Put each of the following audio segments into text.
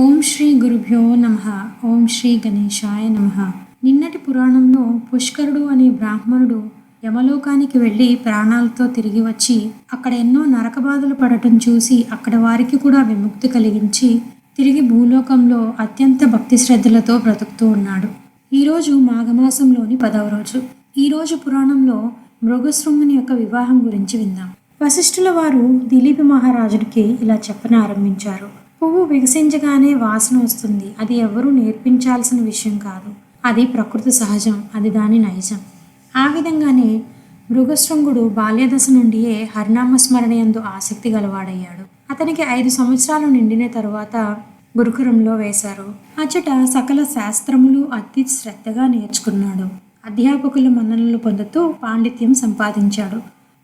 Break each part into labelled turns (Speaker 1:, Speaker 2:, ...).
Speaker 1: ఓం శ్రీ గురుభ్యో నమ. ఓం శ్రీ గణేశాయ నమ. నిన్నటి పురాణంలో పుష్కరుడు అనే బ్రాహ్మణుడు యమలోకానికి వెళ్ళి ప్రాణాలతో తిరిగి వచ్చి అక్కడ ఎన్నో నరక బాధలు పడటం చూసి అక్కడ వారికి కూడా విముక్తి కలిగించి తిరిగి భూలోకంలో అత్యంత భక్తి శ్రద్ధలతో బ్రతుకుతూ ఉన్నాడు. ఈరోజు మాఘమాసంలోని పదవ రోజు. ఈరోజు పురాణంలో మృగశృంగుని యొక్క వివాహం గురించి విందాం. వశిష్ఠుల వారు దిలీప్ మహారాజుడికి ఇలా చెప్పన ఆరంభించారు పువ్వు వికసించగానే వాసన వస్తుంది. అది ఎవరూ నేర్పించాల్సిన విషయం కాదు. అది ప్రకృతి సహజం. అది దాని నైజం. ఆ విధంగానే మృగశృంగుడు బాల్యదశ నుండియే హరినామ స్మరణ యందు ఆసక్తి గలవాడయ్యాడు. అతనికి ఐదు సంవత్సరాలు నిండిన తరువాత గురుకులంలో వేశారు. అచ్చట సకల శాస్త్రములు అతి శ్రద్ధగా నేర్చుకున్నాడు. అధ్యాపకుల మన్ననలు పొందుతూ పాండిత్యం సంపాదించాడు.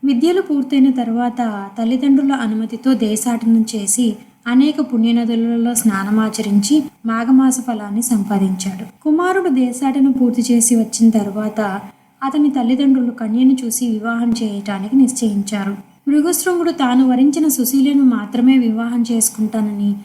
Speaker 1: విద్యలు పూర్తయిన తర్వాత తల్లిదండ్రుల అనుమతితో దేశాటనం చేసి అనేక పుణ్యనదులలో స్నానమాచరించి మాఘమాస ఫలాన్ని సంపాదించాడు. కుమారుడు దేశాటను పూర్తి చేసి వచ్చిన తర్వాత అతని తల్లిదండ్రులు కన్యను చూసి వివాహం చేయటానికి నిశ్చయించారు. మృగశృంగుడు తాను వరించిన సుశీలను మాత్రమే వివాహం చేసుకుంటానని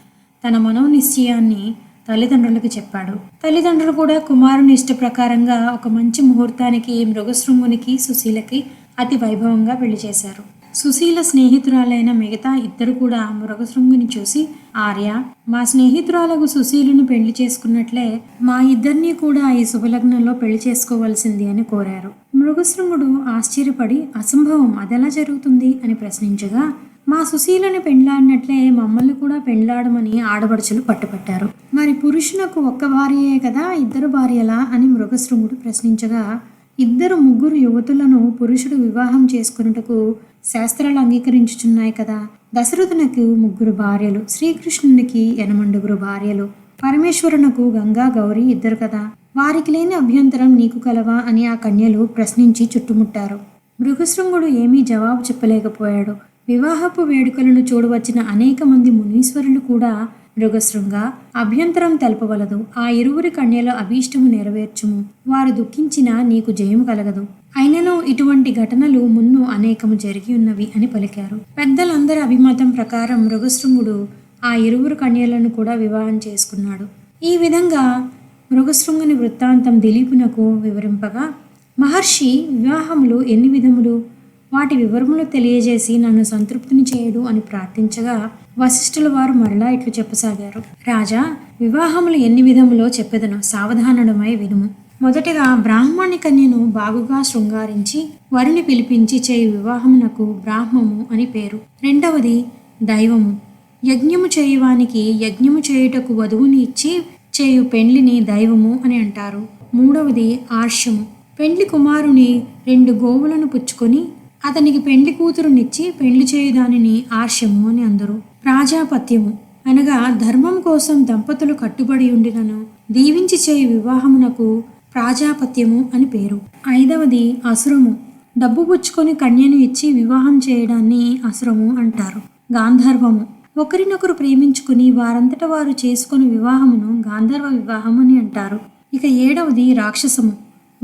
Speaker 1: తన మనో నిశ్చయాన్ని తల్లిదండ్రులకు చెప్పాడు. తల్లిదండ్రులు కూడా కుమారుని ఇష్ట ప్రకారంగా ఒక మంచి ముహూర్తానికి మృగశృంగునికి సుశీలకి అతి వైభవంగా పెళ్ళి చేశారు. సుశీల స్నేహితురాలైన మిగతా ఇద్దరు కూడా మృగశృంగుని చూసి ఆర్య మా స్నేహితురాలకు సుశీలను పెళ్ళి చేసుకున్నట్లే మా ఇద్దరిని కూడా ఈ శుభలగ్నంలో పెళ్ళి చేసుకోవలసింది అని కోరారు. మృగశృంగుడు ఆశ్చర్యపడి అసంభవం అదెలా జరుగుతుంది? అని ప్రశ్నించగా మా సుశీలని పెండ్లాడినట్లే మమ్మల్ని కూడా పెండ్లాడమని ఆడపడుచులు పట్టుపట్టారు. మరి పురుషునకు ఒక్క భార్యయే కదా ఇద్దరు భార్యలా? అని మృగశృంగుడు ప్రశ్నించగా ఇద్దరు ముగ్గురు యువతులను పురుషుడు వివాహం చేసుకున్నటకు శాస్త్రాలు అంగీకరించుచున్నాయి కదా. దశరథునకు ముగ్గురు భార్యలు శ్రీకృష్ణునికి ఎనమండుగురు భార్యలు. పరమేశ్వరునకు గంగా గౌరి ఇద్దరు కదా. వారికి లేని అభ్యంతరం నీకు కలవా అని ఆ కన్యలు ప్రశ్నించి చుట్టుముట్టారు. మృగశృంగుడు ఏమీ జవాబు చెప్పలేకపోయాడు. వివాహపు వేడుకలను చూడవచ్చిన అనేక మంది మునీశ్వరులు కూడా మృగశృంగ అభ్యంతరం తెలపవలదు. ఆ ఇరువురి కన్యల అభీష్టము నెరవేర్చుము. వారు దుఃఖించినా నీకు జయము కలగదు. అయినను ఇటువంటి ఘటనలు మున్ను అనేకము జరిగి ఉన్నవి అని పలికారు. పెద్దలందరి అభిమతం ప్రకారం మృగశృంగుడు ఆ ఇరువురు కన్యలను కూడా వివాహం చేసుకున్నాడు. ఈ విధంగా మృగశృంగుని వృత్తాంతం దిలీపునకు వివరింపగా మహర్షి వివాహములు ఎన్ని విధములు? వాటి వివరములు తెలియజేసి నన్ను సంతృప్తిని చేయడు అని ప్రార్థించగా వశిష్ఠుల వారు మరలా ఇట్లు చెప్పసాగారు. రాజా వివాహములు ఎన్ని విధములో చెప్పెదను? సావధానుడమై వినుము. మొదటగా బ్రాహ్మణి కన్యను బాగుగా శృంగారించి వరుని పిలిపించి చేయు వివాహమునకు బ్రాహ్మము అని పేరు. రెండవది దైవము. యజ్ఞము చేయువానికి యజ్ఞము చేయుటకు వధువుని ఇచ్చి చేయు పెండ్లిని దైవము అని అంటారు. మూడవది ఆర్షము. పెండ్లి కుమారుని రెండు గోవులను పుచ్చుకొని అతనికి పెండ్లి కూతురునిచ్చి పెండ్లి చేయుదానిని ఆర్షము అని అందరు. ప్రాజాపత్యము. అనగా ధర్మం కోసం దంపతులు కట్టుబడి ఉండినను. దీవించి చేయు వివాహమునకు ప్రాజాపత్యము అని పేరు. ఐదవది అసురము. డబ్బు పుచ్చుకొని కన్యను ఇచ్చి వివాహం చేయడాన్ని అసురము అంటారు. గాంధర్వము. ఒకరినొకరు ప్రేమించుకుని వారంతట వారు చేసుకుని వివాహమును గాంధర్వ వివాహం అని అంటారు. ఇక ఏడవది రాక్షసము.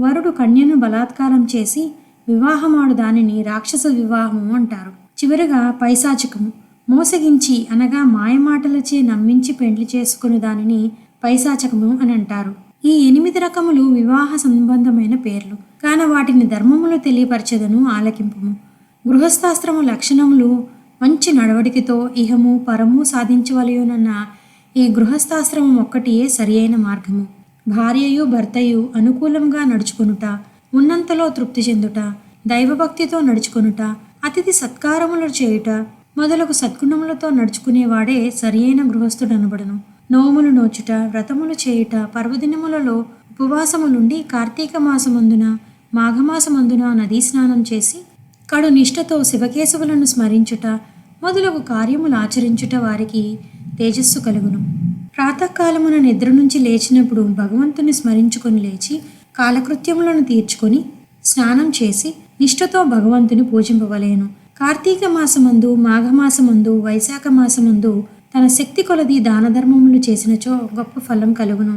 Speaker 1: వరుడు కన్యను బలాత్కారం చేసి వివాహమాడు దానిని రాక్షస వివాహము అంటారు. చివరగా పైశాచికము. మోసగించి అనగా మాయమాటలచే నమ్మించి పెండ్లి చేసుకుని దానిని పైశాచకము అని అంటారు. ఈ ఎనిమిది రకములు వివాహ సంబంధమైన పేర్లు. కాన వాటిని ధర్మములు తెలియపరచదను ఆలకింపుము. గృహస్థాస్త్రము లక్షణములు మంచి నడవడికతో ఇహము పరము సాధించవలయునన్న ఈ గృహస్థాశ్రమం ఒక్కటియే సరియైన మార్గము. భార్యయు భర్తయు అనుకూలంగా నడుచుకొనుట ఉన్నంతలో తృప్తి చెందుట దైవభక్తితో నడుచుకొనుట అతిథి సత్కారములు చేయుట మొదలగు సద్గుణములతో నడుచుకునేవాడే సరియైన గృహస్థుడు అనబడను నోములు నోచుట వ్రతములు చేయుట పర్వదినములలో ఉపవాసములుండి కార్తీక మాసమందున మాఘమాసమందున నదీ స్నానం చేసి కడు నిష్ఠతో శివకేశవులను స్మరించుట మొదలగు కార్యములు ఆచరించుట వారికి తేజస్సు కలుగును. ప్రాతకాలమున నిద్ర నుంచి లేచినప్పుడు భగవంతుని స్మరించుకొని లేచి కాలకృత్యములను తీర్చుకొని స్నానం చేసి నిష్ఠతో భగవంతుని పూజింపవలేను. కార్తీక మాసమందు మాఘమాసమందు వైశాఖ మాసమందు తన శక్తి కొలది దాన ధర్మములు చేసినచో గొప్ప ఫలం కలుగును.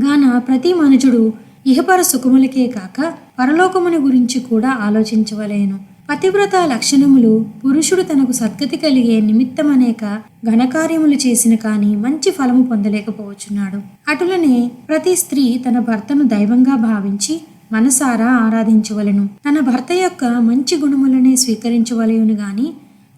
Speaker 1: గాన ప్రతి మనుజుడు ఇహపర సుఖములకే కాక పరలోకముని గురించి కూడా ఆలోచించవలేను. పతివ్రత లక్షణములు పురుషుడు తనకు సద్గతి కలిగే నిమిత్తమనేక ఘనకార్యములు చేసిన కానీ మంచి ఫలము పొందలేకపోవచ్చున్నాడు. అటులనే ప్రతి స్త్రీ తన భర్తను దైవంగా భావించి మనసారా ఆరాధించవలను. తన భర్త యొక్క మంచి గుణములనే స్వీకరించవలయును గాని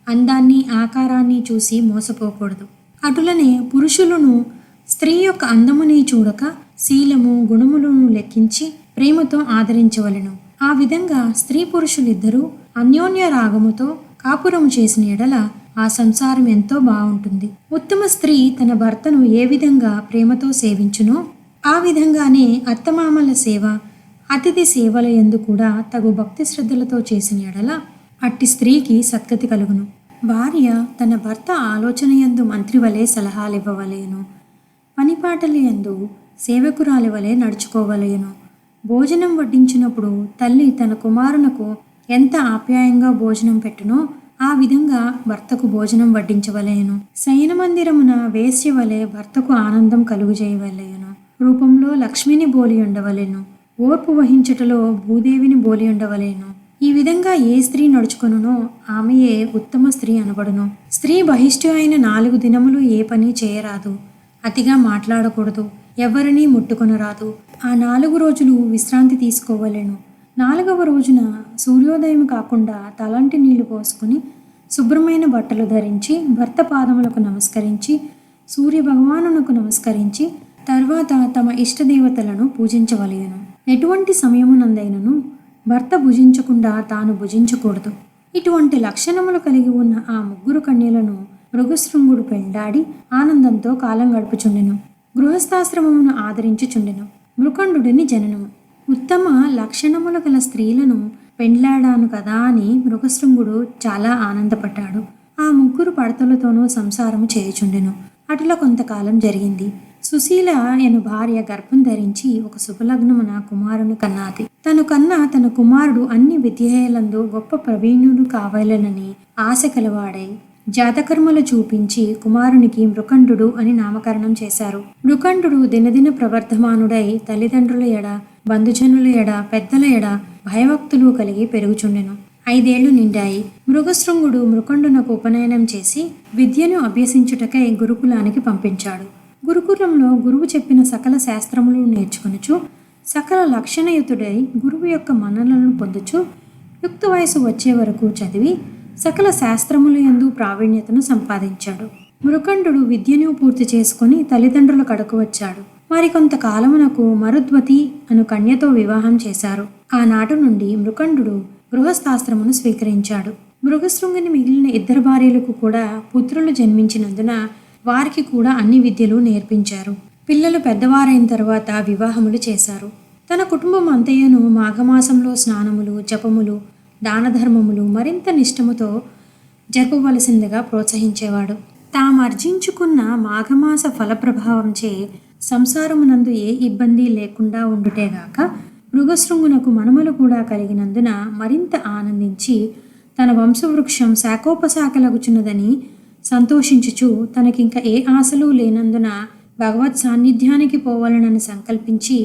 Speaker 1: అందాన్ని ఆకారాన్ని చూసి మోసపోకూడదు. అటులనే పురుషులను స్త్రీ యొక్క అందముని చూడక శీలము గుణములను లెక్కించి ప్రేమతో ఆదరించవలను. ఆ విధంగా స్త్రీ పురుషులిద్దరూ అన్యోన్య రాగముతో కాపురం చేసిన ఎడల ఆ సంసారం ఎంతో బాగుంటుంది. ఉత్తమ స్త్రీ తన భర్తను ఏ విధంగా ప్రేమతో సేవించునో ఆ విధంగానే అత్తమామల సేవ అతిథి సేవల ఎందు కూడా తగు భక్తి శ్రద్ధలతో చేసిన ఎడల అట్టి స్త్రీకి సద్గతి కలుగును. భార్య తన భర్త ఆలోచన ఎందు మంత్రి వలె సలహాలివ్వవలేను పనిపాటలు యందు సేవకురాలి వలె నడుచుకోవలేను. భోజనం వడ్డించినప్పుడు తల్లి తన కుమారునకు ఎంత ఆప్యాయంగా భోజనం పెట్టునో ఆ విధంగా భర్తకు భోజనం వడ్డించవలేను. శయన మందిరమున వేశ్య వలె భర్తకు ఆనందం కలుగుజేయవలేను. రూపంలో లక్ష్మిని బోలి ఉండవలెను. ఓర్పు వహించుటలో భూదేవిని బోలి ఉండవలేను. ఈ విధంగా ఏ స్త్రీ నడుచుకొనునో ఆమెయే ఉత్తమ స్త్రీ అనబడును. స్త్రీ బహిష్టు అయిన నాలుగు దినములు ఏ పని చేయరాదు. అతిగా మాట్లాడకూడదు. ఎవరినీ ముట్టుకొనరాదు. ఆ నాలుగు రోజులు విశ్రాంతి తీసుకోవలెను. నాలుగవ రోజున సూర్యోదయం కాకుండా తలంటి నీళ్ళు పోసుకుని శుభ్రమైన బట్టలు ధరించి భర్త పాదములకు నమస్కరించి సూర్య భగవానునకు నమస్కరించి తర్వాత తమ ఇష్టదేవతలను పూజించవలయను ఎటువంటి సమయమునందైనను భర్త భుజించకుండా తాను భుజించకూడదు. ఇటువంటి లక్షణములు కలిగి ఉన్న ఆ ముగ్గురు కన్యలను మృగశృంగుడు పెండాడి ఆనందంతో కాలం గడుపుచుండెను. గృహస్థాశ్రమమును ఆదరించుచుండెను. మృకండుడిని జననము. ఉత్తమ లక్షణములు గల స్త్రీలను పెండ్లాడాను కదా అని మృగశృంగుడు చాలా ఆనందపడ్డాడు. ఆ ముగ్గురు పడతలతోనూ సంసారము చేయుచుండెను. అటుల కొంతకాలం జరిగింది. సుశీల ఎను భార్య గర్భం ధరించి ఒక శుభలగ్నమున కుమారుని కన్నాది. తను కన్నా తన కుమారుడు అన్ని విద్యలందు గొప్ప ప్రవీణుడు కావాలనని ఆశ కలవాడై జాతకర్మలు చూపించి కుమారునికి మృకండు అని నామకరణం చేశారు. మృకండు దినదిన ప్రవర్ధమానుడై తల్లిదండ్రుల ఎడ బంధుజనుల ఎడ పెద్దల ఎడ భయభక్తులు కలిగి పెరుగుచుండెను. ఐదేళ్ళు నిండాయి. మృగశృంగుడు మృకండునకు ఉపనయనం చేసి విద్యను అభ్యసించుటకై గురుకులానికి పంపించాడు. గురుకులంలో గురువు చెప్పిన సకల శాస్త్రములు నేర్చుకొనుచు సకల లక్షణయుతుడై గురువు యొక్క మన్ననలను పొందుచు యుక్త వయసు వచ్చే వరకు చదివి సకల శాస్త్రముల యందు ప్రావీణ్యతను సంపాదించాడు. మృకండు విద్యను పూర్తి చేసుకుని తల్లిదండ్రుల కడకు వచ్చాడు. మరి కొంతకాలమునకు మరుద్వతి అను కన్యతో వివాహం చేశారు. ఆనాటి నుండి మృకండు గృహస్థాస్త్రమును స్వీకరించాడు. మృగశృంగిని మిగిలిన ఇద్దరు భార్యలకు కూడా పుత్రులు జన్మించినందున వారికి కూడా అన్ని విద్యలు నేర్పించారు. పిల్లలు పెద్దవారైన తర్వాత వివాహములు చేశారు. తన కుటుంబం అంతయ్యను మాఘమాసంలో స్నానములు జపములు దానధర్మములు మరింత నిష్టముతో జరపవలసిందిగా ప్రోత్సహించేవాడు. తాము అర్జించుకున్న మాఘమాస ఫలప్రభావంచే సంసారమునందు ఏ ఇబ్బంది లేకుండా ఉండుటేగాక మృగశృంగునకు మనుమలు కూడా కలిగినందున మరింత ఆనందించి తన వంశవృక్షం శాఖోపశాఖలగుచున్నదని సంతోషించుచు తనకింక ఏ ఆశలు లేనందున భగవత్ సాన్నిధ్యానికి పోవాలనని సంకల్పించి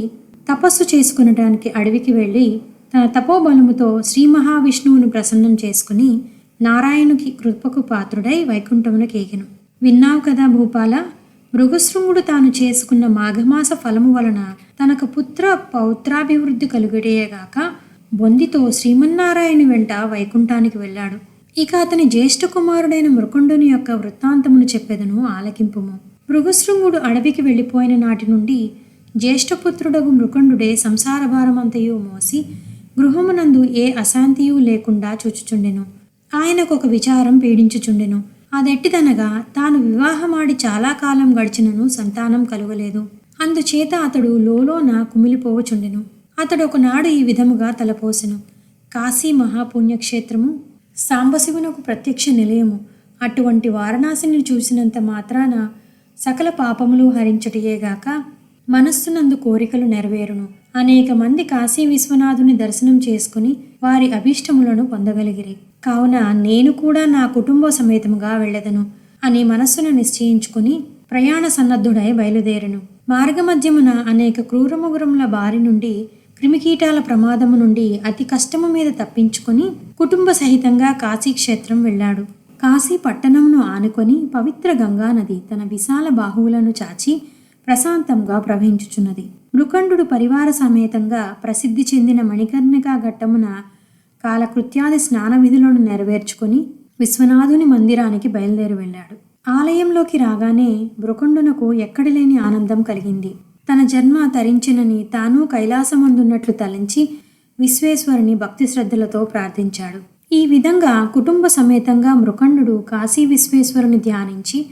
Speaker 1: తపస్సు చేసుకునడానికి అడవికి వెళ్ళి తన తపోబలముతో శ్రీ మహావిష్ణువును ప్రసన్నం చేసుకుని నారాయణుకి కృపకు పాత్రుడై వైకుంఠమునకేగెను. విన్నావు కదా భూపాల? మృగశృంగుడు తాను చేసుకున్న మాఘమాస ఫలము వలన తనకు పుత్ర పౌత్రాభివృద్ధి కలుగుడేయగాక బొందితో శ్రీమన్నారాయణ వెంట వైకుంఠానికి వెళ్ళాడు. ఇక అతని జ్యేష్ఠ కుమారుడైన మృకుండుని యొక్క వృత్తాంతమును చెప్పెదను ఆలకింపుము. మృగశృంగుడు అడవికి వెళ్ళిపోయిన నాటి నుండి జ్యేష్ఠపుత్రుడగు మృకుండుడే సంసార భారమంతయు మోసి గృహమునందు ఏ అశాంతియు లేకుండా చూచుచుండెను. ఆయనకు ఒక విచారం పీడించుచుండెను. అదెట్టిదనగా తాను వివాహమాడి చాలా కాలం గడిచినను సంతానం కలుగలేదు. అందుచేత అతడు లోలోన కుమిలిపోవచుండెను. అతడు ఒకనాడు ఈ విధముగా తలపోసెను. కాశీ మహాపుణ్యక్షేత్రము సాంబశివునకు ప్రత్యక్ష నిలయము అటువంటి వారణాసిని చూసినంత మాత్రాన సకల పాపములు హరించటయేగాక మనస్సునందు కోరికలు నెరవేరును. అనేక మంది కాశీ విశ్వనాథుని దర్శనం చేసుకుని వారి అభీష్టములను పొందగలిగిరి. కావున నేను కూడా నా కుటుంబ సమేతముగా వెళ్ళదను అని మనస్సును నిశ్చయించుకుని ప్రయాణ సన్నద్ధుడై బయలుదేరను. మార్గమధ్యమున అనేక క్రూరముగురముల బారి నుండి క్రిమికీటాల ప్రమాదము నుండి అతి కష్టము మీద తప్పించుకొని కుటుంబ సహితంగా కాశీక్షేత్రం వెళ్ళాడు. కాశీ పట్టణమును ఆనుకొని పవిత్ర గంగా నది తన విశాల బాహువులను చాచి ప్రశాంతంగా ప్రవహించుచున్నది. మృకండు పరివార సమేతంగా ప్రసిద్ధి చెందిన మణికర్ణికా ఘట్టమున కాలకృత్యాది స్నాన విధులను నెరవేర్చుకుని విశ్వనాథుని మందిరానికి బయలుదేరి వెళ్ళాడు. ఆలయంలోకి రాగానే మృకండునకు ఎక్కడలేని ఆనందం కలిగింది. తన జన్మ తరించినని తాను కైలాసమందున్నట్లు తలంచి విశ్వేశ్వరుని భక్తి శ్రద్ధలతో ప్రార్థించాడు. ఈ విధంగా కుటుంబ సమేతంగా మృకండు కాశీ విశ్వేశ్వరుని ధ్యానించి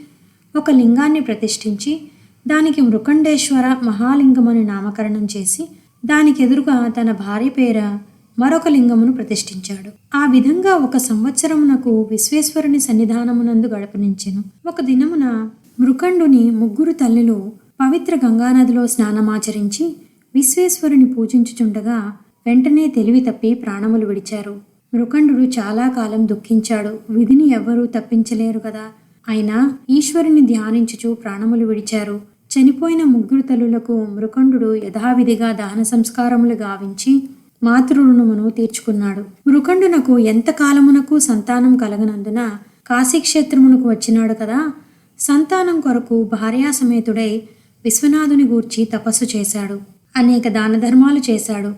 Speaker 1: ఒక లింగాన్ని ప్రతిష్ఠించి దానికి మృకండేశ్వర మహాలింగమని నామకరణం చేసి దానికి ఎదురుగా తన భార్య పేర మరొక లింగమును ప్రతిష్ఠించాడు. ఆ విధంగా ఒక సంవత్సరమునకు విశ్వేశ్వరుని సన్నిధానమునందు గడపనించెను. ఒక దినమున మృకండుని ముగ్గురు తల్లులు పవిత్ర గంగానదిలో స్నానమాచరించి విశ్వేశ్వరుని పూజించుచుండగా వెంటనే తెలివి తప్పి ప్రాణములు విడిచారు. మృకండు చాలా కాలం దుఃఖించాడు. విధిని ఎవ్వరూ తప్పించలేరు కదా. అయినా ఈశ్వరుని ధ్యానించుచు ప్రాణములు విడిచారు. చనిపోయిన ముగ్గురు తల్లులకు మృకండు యథావిధిగా దహన సంస్కారములు గావించి మాతృణమును తీర్చుకున్నాడు. మృకండునకు ఎంత కాలమునకు సంతానం కలగనందున కాశీక్షేత్రమునకు వచ్చినాడు కదా. సంతానం కొరకు భార్యాసమేతుడై విశ్వనాథుని గూర్చి తపస్సు చేశాడు. అనేక దాన ధర్మాలు చేశాడు.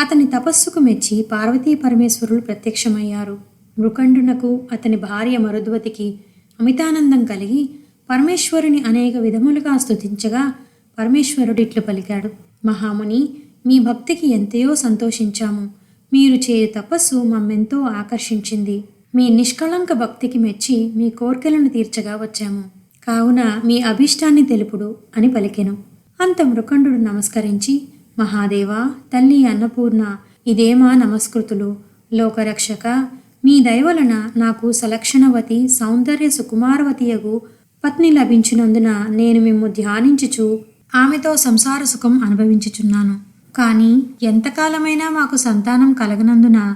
Speaker 1: అతని తపస్సుకు మెచ్చి పార్వతీ పరమేశ్వరులు ప్రత్యక్షమయ్యారు. మృకండునకు అతని భార్య మరుద్వతికి అమితానందం కలిగి పరమేశ్వరుని అనేక విధములుగా స్తుతించగా పరమేశ్వరుడిట్లు పలికాడు. మహాముని మీ భక్తికి ఎంతయో సంతోషించాము. మీరు చేయు తపస్సు మమ్మెంతో ఆకర్షించింది. మీ నిష్కళంక భక్తికి మెచ్చి మీ కోర్కెలను తీర్చగా వచ్చాము. కావున మీ అభిష్టాన్ని తెలుపుడు అని పలికెను. అంత మృకండు నమస్కరించి మహాదేవా తల్లి అన్నపూర్ణ ఇదేమా నమస్కృతులు. లోకరక్షక మీ దయవలన నాకు సలక్షణవతి సౌందర్య సుకుమారవతియగు పత్ని లభించినందున నేను మిమ్ము ధ్యానించుచు ఆమెతో సంసార సుఖం అనుభవించుచున్నాను. కానీ ఎంతకాలమైనా మాకు సంతానం కలగనందున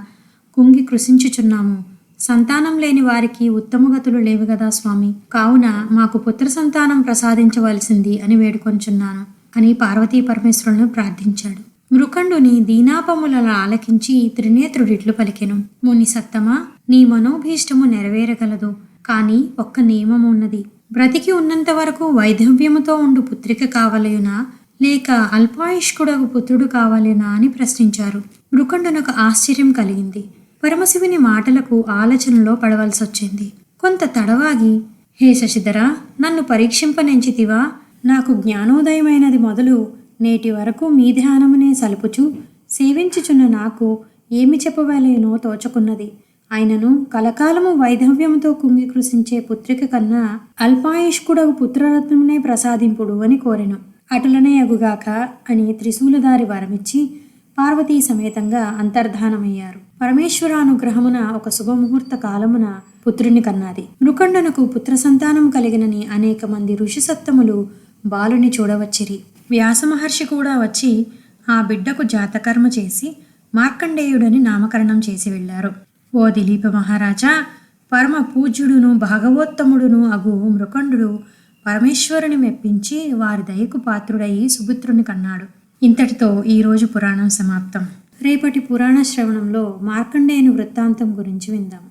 Speaker 1: కుంగి కృషించుచున్నాము సంతానం లేని వారికి ఉత్తమగతులు లేవు కదా స్వామి. కావున మాకు పుత్ర సంతానం ప్రసాదించవలసింది అని వేడుకొంచున్నాను అని పార్వతీ పరమేశ్వరులను ప్రార్థించాడు. మృకండుని దీనాపములను ఆలకించి త్రినేత్రుడిట్లు పలికెను. ముని సత్తమా నీ మనోభీష్టము నెరవేరగలదు. కానీ ఒక్క నియమం ఉన్నది. బ్రతికి ఉన్నంత వరకు వైధవ్యముతో ఉండు పుత్రిక కావలయునా లేక అల్పాయుష్కుడకు పుత్రుడు కావాలేనా అని ప్రశ్నించారు. మృకండునకు ఆశ్చర్యం కలిగింది. పరమశివుని మాటలకు ఆలోచనలో పడవలసి వచ్చింది కొంత తడవాగి హే శశిధర నన్ను పరీక్షింపనెంచితివా? నాకు జ్ఞానోదయమైనది మొదలు. నేటి వరకు మీ ధ్యానమునే సలుపుచు సేవించుచున్న నాకు ఏమి చెప్పవలేనో తోచుకున్నది. ఆయనను కలకాలము వైధవ్యముతో కుంగి కృషించే పుత్రిక కన్నా అల్పాయుష్కుడగు పుత్రరత్నమునే ప్రసాదింపుడు అని కోరెను. అటులనే అగుగాక అని త్రిశూలదారి వరమిచ్చి పార్వతీ సమేతంగా అంతర్ధానమయ్యారు. పరమేశ్వరానుగ్రహమున ఒక శుభముహూర్త కాలమున పుత్రుని కన్నాది. మృకండనకు పుత్ర సంతానం కలిగినని అనేక మంది ఋషి సత్తములు బాలుని చూడవచ్చిరి. వ్యాస మహర్షి కూడా వచ్చి ఆ బిడ్డకు జాతకర్మ చేసి మార్కండేయుడని నామకరణం చేసి వెళ్ళారు. ఓ దిలీప మహారాజా పరమ పూజ్యుడును భాగవోత్తముడును అగు మృకండు పరమేశ్వరుని మెప్పించి వారి దయకు పాత్రుడయి సుపుత్రుని కన్నాడు. ఇంతటితో ఈరోజు పురాణం సమాప్తం. రేపటి పురాణ శ్రవణంలో మార్కండేయుని వృత్తాంతం గురించి విందాం.